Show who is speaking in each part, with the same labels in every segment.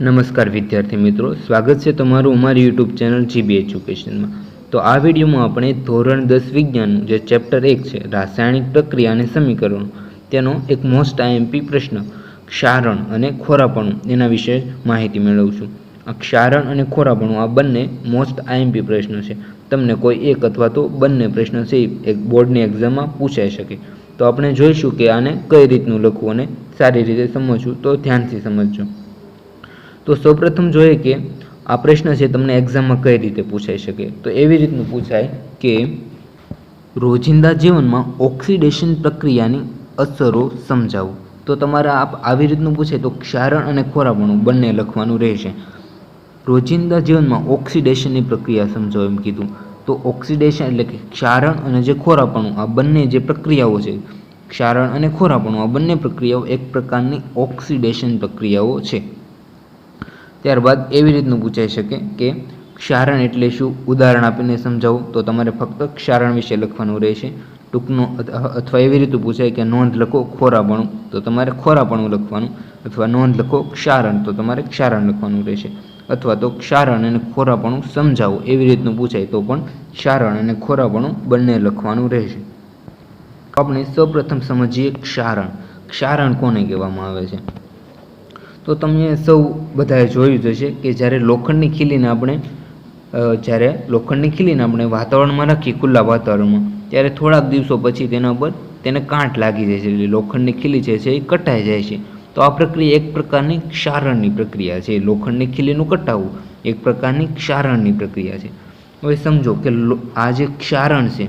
Speaker 1: નમસ્કાર વિદ્યાર્થી મિત્રો, સ્વાગત છે તમારું અમારી યુટ્યુબ ચેનલ જીબી એજ્યુકેશનમાં તો આ વિડીયોમાં આપણે ધોરણ દસ વિજ્ઞાનનું જે ચેપ્ટર એક છે, રાસાયણિક પ્રક્રિયા અને સમીકરણ, તેનો એક મોસ્ટ આઈએમપી પ્રશ્ન, ક્ષારણ અને ખોરાપણું, એના વિશે માહિતી મેળવશું. આ ક્ષારણ અને ખોરાપણું આ બંને મોસ્ટ આઈએમપી પ્રશ્ન છે. તમને કોઈ એક અથવા તો બંને પ્રશ્ન છે, એક બોર્ડની એક્ઝામમાં પૂછાઈ શકે. તો આપણે જોઈશું કે આને કઈ રીતનું લખવું અને સારી રીતે સમજવું. તો ધ્યાનથી સમજજો. તો સૌપ્રથમ જોઈએ કે આ પ્રશ્ન છે તમને એક્ઝામમાં કઈ રીતે પૂછાઈ શકે? તો એવી રીતનું પૂછાય કે રોજિંદા જીવનમાં ઓક્સિડેશન પ્રક્રિયાની અસરો સમજાવો. તો તમારે આપ આવી રીતનું પૂછાય તો ક્ષારણ અને ખોરાપણું બંને લખવાનું રહેશે. રોજિંદા જીવનમાં ઓક્સિડેશનની પ્રક્રિયા સમજાવો એમ કીધું. તો ઓક્સિડેશન એટલે કે ક્ષારણ અને જે ખોરાપણું આ બંને જે પ્રક્રિયાઓ છે, ક્ષારણ અને ખોરાપણું આ બંને પ્રક્રિયાઓ એક પ્રકારની ઓક્સિડેશન પ્રક્રિયાઓ છે. ત્યારબાદ એવી રીતનું પૂછાઈ શકે કે ક્ષારણ એટલે શું? ઉદાહરણ આપીને સમજાવું તો તમારે ફક્ત ક્ષારણ વિશે લખવાનું રહેશે. ટૂંકનું અથવા એવી રીતે પૂછાય કે નોંધ લખો ખોરાપણું, તો તમારે ખોરાપણું લખવાનું, અથવા નોંધ લખો ક્ષારણ, તો તમારે ક્ષારણ લખવાનું રહેશે. અથવા તો ક્ષારણ અને ખોરાપણું સમજાવો, એવી રીતનું પૂછાય તો પણ ક્ષારણ અને ખોરાપણું બંને લખવાનું રહેશે. આપણે સૌપ્રથમ સમજીએ ક્ષારણ. ક્ષારણ કોને કહેવામાં આવે છે? તો તમે સૌ બધાએ જોયું જ હશે કે જ્યારે લોખંડની ખીલીને આપણે જ્યારે લોખંડની ખીલીને આપણે વાતાવરણમાં રાખીએ, ખુલ્લા વાતાવરણમાં, ત્યારે થોડાક દિવસો પછી તેના પર તેને કાંટ લાગી જાય છે. લોખંડની ખીલી છે છે એ કટાઈ જાય છે. તો આ પ્રક્રિયા એક પ્રકારની ક્ષારણની પ્રક્રિયા છે. લોખંડની ખીલીનું કટાવવું એક પ્રકારની ક્ષારણની પ્રક્રિયા છે. હવે સમજો કે આ જે ક્ષારણ છે,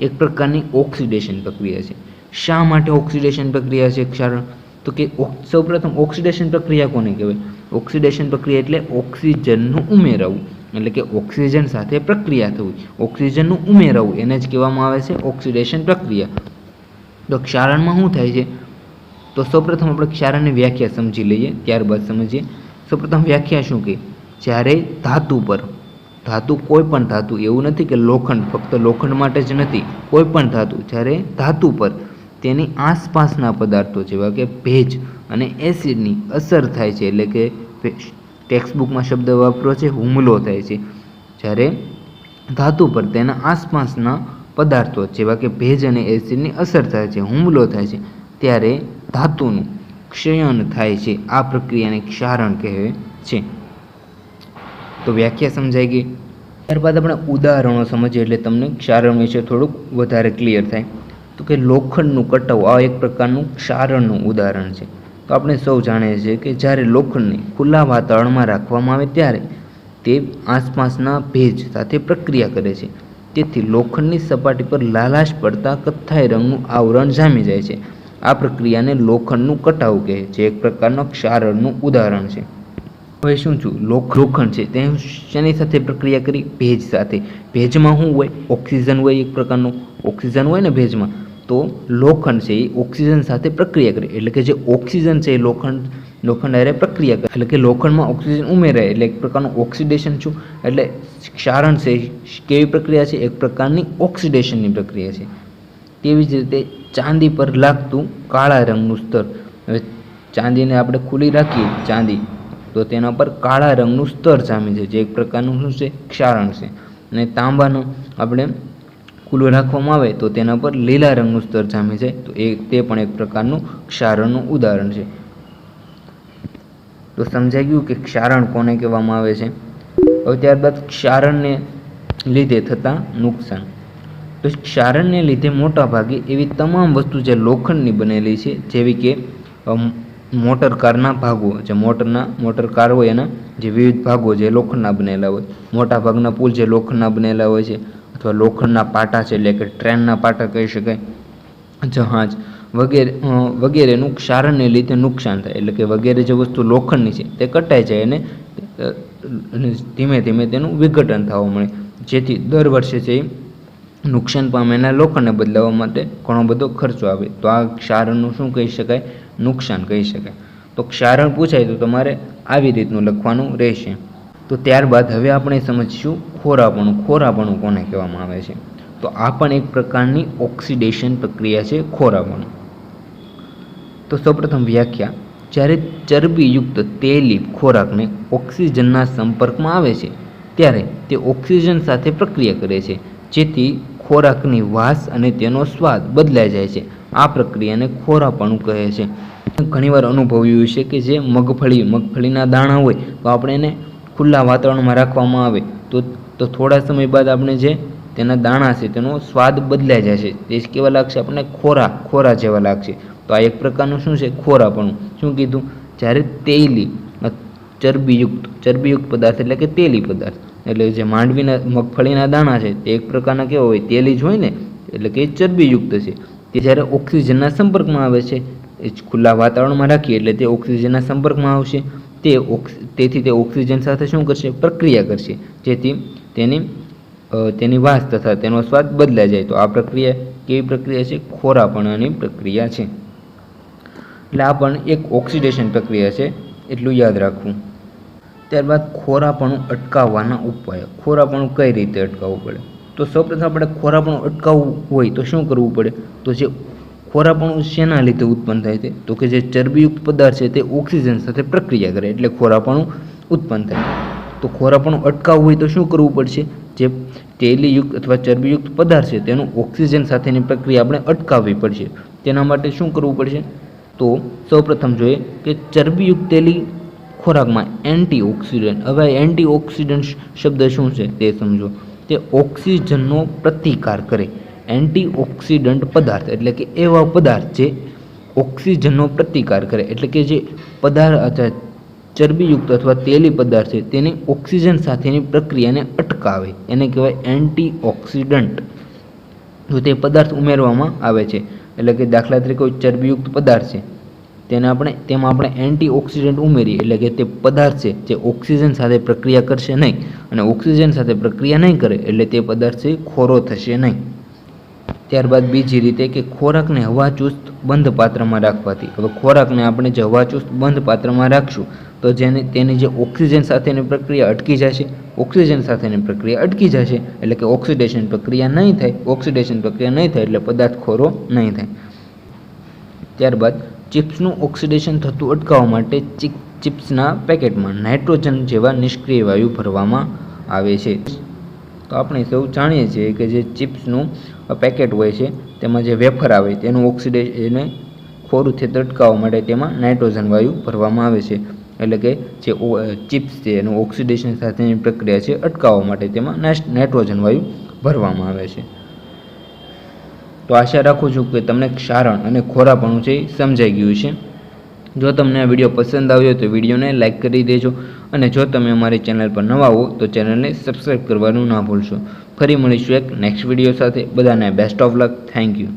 Speaker 1: એક પ્રકારની ઓક્સિડેશન પ્રક્રિયા છે. શા માટે ઓક્સિડેશન પ્રક્રિયા છે ક્ષારણ? તો કે સૌપ્રથમ ઓક્સિડેશન પ્રક્રિયા કોને કહેવાય? ઓક્સિડેશન પ્રક્રિયા એટલે ઓક્સિજનનું ઉમેરવું. એટલે કે ઓક્સિજન સાથે પ્રક્રિયા થવી. ઓક્સિજનનું ઉમેરવું, એને જ કહેવામાં આવે છે ઓક્સિડેશન પ્રક્રિયા. તો ક્ષારણમાં શું થાય છે? તો સૌપ્રથમ આપણે ક્ષારણની વ્યાખ્યા સમજી લઈએ, ત્યારબાદ સમજીએ. સૌપ્રથમ વ્યાખ્યા શું કે? જ્યારે ધાતુ પર, ધાતુ કોઈ પણ ધાતુ, એવું નથી કે લોખંડ, ફક્ત લોખંડ માટે જ નથી, કોઈ પણ ધાતુ, જ્યારે ધાતુ પર તેની આસપાસના પદાર્થો જેવા કે ભેજ અને એસિડની અસર થાય છે. એટલે કે ટેક્સ્ટબુકમાં શબ્દ વાપરો છે, હુમલો થાય છે. જ્યારે ધાતુ પર તેના આસપાસના પદાર્થો જેવા કે ભેજ અને એસિડની અસર થાય છે, હુમલો થાય છે, ત્યારે ધાતુનું ક્ષયન થાય છે. આ પ્રક્રિયાને ક્ષારણ કહેવાય છે. તો વ્યાખ્યા સમજાઈ ગઈ. ત્યારબાદ આપણે ઉદાહરણો સમજીએ, એટલે તમને ક્ષારણ વિશે થોડુંક વધારે ક્લિયર થાય. તો કે લોખંડનું કટાવું, આ એક પ્રકારનું ક્ષારણનું ઉદાહરણ છે. તો આપણે સૌ જાણીએ છીએ કે જ્યારે લોખંડને ખુલ્લા વાતાવરણમાં રાખવામાં આવે ત્યારે તે આસપાસના ભેજ સાથે પ્રક્રિયા કરે છે. તેથી લોખંડની સપાટી પર લાલાશ પડતા કથ્થાઈ રંગનું આવરણ જામી જાય છે. આ પ્રક્રિયાને લોખંડનું કટાવ કહે છે. એક પ્રકારનો ક્ષારણનું ઉદાહરણ છે. હવે શું છું? લોખ, લોખંડ છે. તે શેની સાથે પ્રક્રિયા કરી? ભેજ સાથે. ભેજમાં શું હોય? ઓક્સિજન હોય એક પ્રકારનું. ઓક્સિજન હોય ને ભેજમાં. તો લોખંડ છે એ ઓક્સિજન સાથે પ્રક્રિયા કરે. એટલે કે જે ઓક્સિજન છે એ લોખંડ લોખંડ અરે પ્રક્રિયા કરે. એટલે કે લોખંડમાં ઓક્સિજન ઉમેરાય એટલે એક પ્રકારનું ઓક્સિડેશન છું. એટલે ક્ષારણ છે કેવી પ્રક્રિયા છે? એક પ્રકારની ઓક્સિડેશનની પ્રક્રિયા છે. તેવી જ રીતે ચાંદી પર લાગતું કાળા રંગનું સ્તર. હવે ચાંદીને આપણે ખુલ્લી રાખીએ, ચાંદી. તો તેના પર કાળા રંગનું સ્તર જામી છે. જે એક પ્રકારનું શું છે? ક્ષારણ છે. અને તાંબાનું આપણે ખુલ્લું રાખવામાં આવે તો તેના પર લીલા રંગનું સ્તર જામે છે. તો એ તે પણ એક પ્રકારનું ક્ષારણનું ઉદાહરણ છે. તો સમજાઈ ગયું કે ક્ષારણ કોને કહેવામાં આવે છે? હવે ત્યારબાદ ક્ષારણને લીધે થતા નુકસાન. તો ક્ષારણને લીધે મોટા ભાગે એવી તમામ વસ્તુ જે લોખંડની બનેલી છે, જેવી કે મોટર કારના ભાગો, જે મોટરના, મોટર કાર હોય એના જે વિવિધ ભાગો જે લોખંડના બનેલા હોય મોટા ભાગના પુલ જે લોખંડના બનેલા હોય છે અથવા લોખંડના પાટા છે એટલે કે ટ્રેનના પાટા કહી શકાય, જહાજ વગેરે વગેરેનું ક્ષારણને લીધે નુકસાન થાય. એટલે કે વગેરે જે વસ્તુ લોખંડની છે તે કટાઈ જાય અને ધીમે ધીમે તેનું વિઘટન થવા મળે. જેથી દર વર્ષે જે નુકસાન પામેલા લોકોને બદલાવવા માટે ઘણો બધો ખર્ચો આવે. તો આ ક્ષારણનું શું કહી શકાય? નુકસાન કહી શકાય. તો ક્ષારણ પૂછાય તો તમારે આવી રીતનું લખવાનું રહેશે. તો ત્યારબાદ હવે આપણે સમજીશું ખોરાપણું. ખોરાપણું કોને કહેવામાં આવે છે? તો આ પણ એક પ્રકારની ઓક્સિડેશન પ્રક્રિયા છે ખોરાપણું. તો સૌપ્રથમ વ્યાખ્યા. જ્યારે ચરબીયુક્ત તેલી ખોરાકને ઓક્સિજનના સંપર્કમાં આવે છે, ત્યારે તે ઓક્સિજન સાથે પ્રક્રિયા કરે છે, જેથી ખોરાકની વાસ અને તેનો સ્વાદ બદલાઈ જાય છે. આ પ્રક્રિયાને ખોરાપણું કહે છે. ઘણીવાર અનુભવ્યું છે કે જે મગફળી, મગફળીના દાણા હોય, તો આપણે એને ખુલ્લા વાતાવરણમાં રાખવામાં આવે, તો તો થોડા સમય બાદ આપણે જે તેના દાણા છે, તેનો સ્વાદ બદલાઈ જશે તે કેવા લાગશે આપણને? ખોરા ખોરા જેવા લાગશે. તો આ એક પ્રકારનું શું છે? ખોરાપણું. શું કીધું? જ્યારે તેલી ચરબીયુક્ત ચરબીયુક્ત પદાર્થ એટલે કે તેલી પદાર્થ. એટલે જે માંડવીના, મગફળીના દાણા છે, તે એક પ્રકારના કેવા હોય? તેલી જ હોય ને? એટલે કે ચરબીયુક્ત છે. તે જ્યારે ઓક્સિજનના સંપર્કમાં આવે છે, એ ખુલ્લા વાતાવરણમાં રાખીએ, એટલે તે ઓક્સિજનના સંપર્કમાં આવશે. તે તેથી તે ઓક્સિજન સાથે શું કરશે? પ્રક્રિયા કરશે. જેથી તેની તેની વાસ તથા તેનો સ્વાદ બદલાઈ જાય. તો આ પ્રક્રિયા કેવી પ્રક્રિયા છે? ખોરાપણાની પ્રક્રિયા છે. એટલે આ પણ એક ઓક્સિડેશન પ્રક્રિયા છે. એટલું યાદ રાખવું. ત્યારબાદ ખોરાપણું અટકાવવાના ઉપાયો. ખોરાપણું કઈ રીતે અટકાવવું પડે? તો સૌપ્રથમ આપણે ખોરાપણું અટકાવવું હોય તો શું કરવું પડે? તો જે ખોરાપણું શેના લીધે ઉત્પન્ન થાય છે? તો કે જે ચરબીયુક્ત પદાર્થ છે તે ઓક્સિજન સાથે પ્રક્રિયા કરે, એટલે ખોરાપણું ઉત્પન્ન થાય. તો ખોરાપણું અટકાવવું હોય તો શું કરવું પડશે? જે તેલીયુક્ત અથવા ચરબીયુક્ત પદાર્થ છે તેનું ઓક્સિજન સાથેની પ્રક્રિયા આપણે અટકાવવી પડશે. તેના માટે શું કરવું પડશે? તો સૌપ્રથમ જોઈએ કે ચરબીયુક્ત તેલી ખોરાકમાં એન્ટીઓક્સિડન્ટ, હવે એન્ટીઓક્સિડન્ટ શબ્દ શું છે તે સમજો. તે ઓક્સિજનનો પ્રતિકાર કરે. એન્ટીઓક્સિડન્ટ પદાર્થ એટલે કે એવા પદાર્થ જે ઓક્સિજનનો પ્રતિકાર કરે. એટલે કે જે પદાર્થ ચરબીયુક્ત અથવા તેલી પદાર્થ છે તેની ઓક્સિજન સાથેની પ્રક્રિયાને અટકાવે. એને કહેવાય એન્ટીઓક્સિડન્ટ. તો તે પદાર્થ ઉમેરવામાં આવે છે. એટલે કે દાખલા તરીકે કોઈ ચરબીયુક્ત પદાર્થ છે, તેને આપણે, તેમાં આપણે એન્ટીઓક્સિડન્ટ ઉમેરીએ. એટલે કે તે પદાર્થ છે જે ઓક્સિજન સાથે પ્રક્રિયા કરશે નહીં. અને ઓક્સિજન સાથે પ્રક્રિયા નહીં કરે એટલે તે પદાર્થ છે ખોરો થશે નહીં. ત્યારબાદ બીજી રીતે કે ખોરાકને હવાચુસ્ત બંધ પાત્રમાં રાખવાથી. હવે ખોરાકને આપણે જે હવાચુસ્ત બંધ પાત્રમાં રાખશું, તો જેને તેની જે ઓક્સિજન સાથેની પ્રક્રિયા અટકી જશે, ઓક્સિજન સાથેની પ્રક્રિયા અટકી જશે, એટલે કે ઓક્સિડેશન પ્રક્રિયા નહીં થાય, ઓક્સિડેશન પ્રક્રિયા નહીં થાય એટલે પદાર્થ ખોરો નહીં થાય. ત્યારબાદ ચિપ્સનું ઓક્સિડેશન થતું અટકાવવા માટે ચિપ ચિપ્સના પેકેટમાં નાઇટ્રોજન જેવા નિષ્ક્રિય વાયુ ભરવામાં આવે છે. તો આપણે સૌ જાણીએ છીએ કે જે ચિપ્સનું પેકેટ હોય છે, તેમાં જે વેફર આવે તેનું ઓક્સિડેશન એને ખોરું થતું અટકાવવા માટે તેમાં નાઇટ્રોજન વાયુ ભરવામાં આવે છે. એટલે કે જે ચિપ્સ છે, એનું ઓક્સિડેશન સાથેની પ્રક્રિયા છે, અટકાવવા માટે તેમાં નાઇટ્રોજન વાયુ ભરવામાં આવે છે. તો આશા રાખું છું કે તમને ક્ષારણ અને ખોરાપણું છે સમજાઈ ગયું છે. જો તમને આ વીડિયો પસંદ આવ્યો તો વિડીયોને લાઇક કરી દેજો. અને જો તમે અમારી ચેનલ પર નવા હો, તો ચેનલને સબસ્ક્રાઈબ કરવાનું ના ભૂલશો. ફરી મળીશું એક નેક્સ્ટ વીડિયો સાથે. બધાને best of luck thank you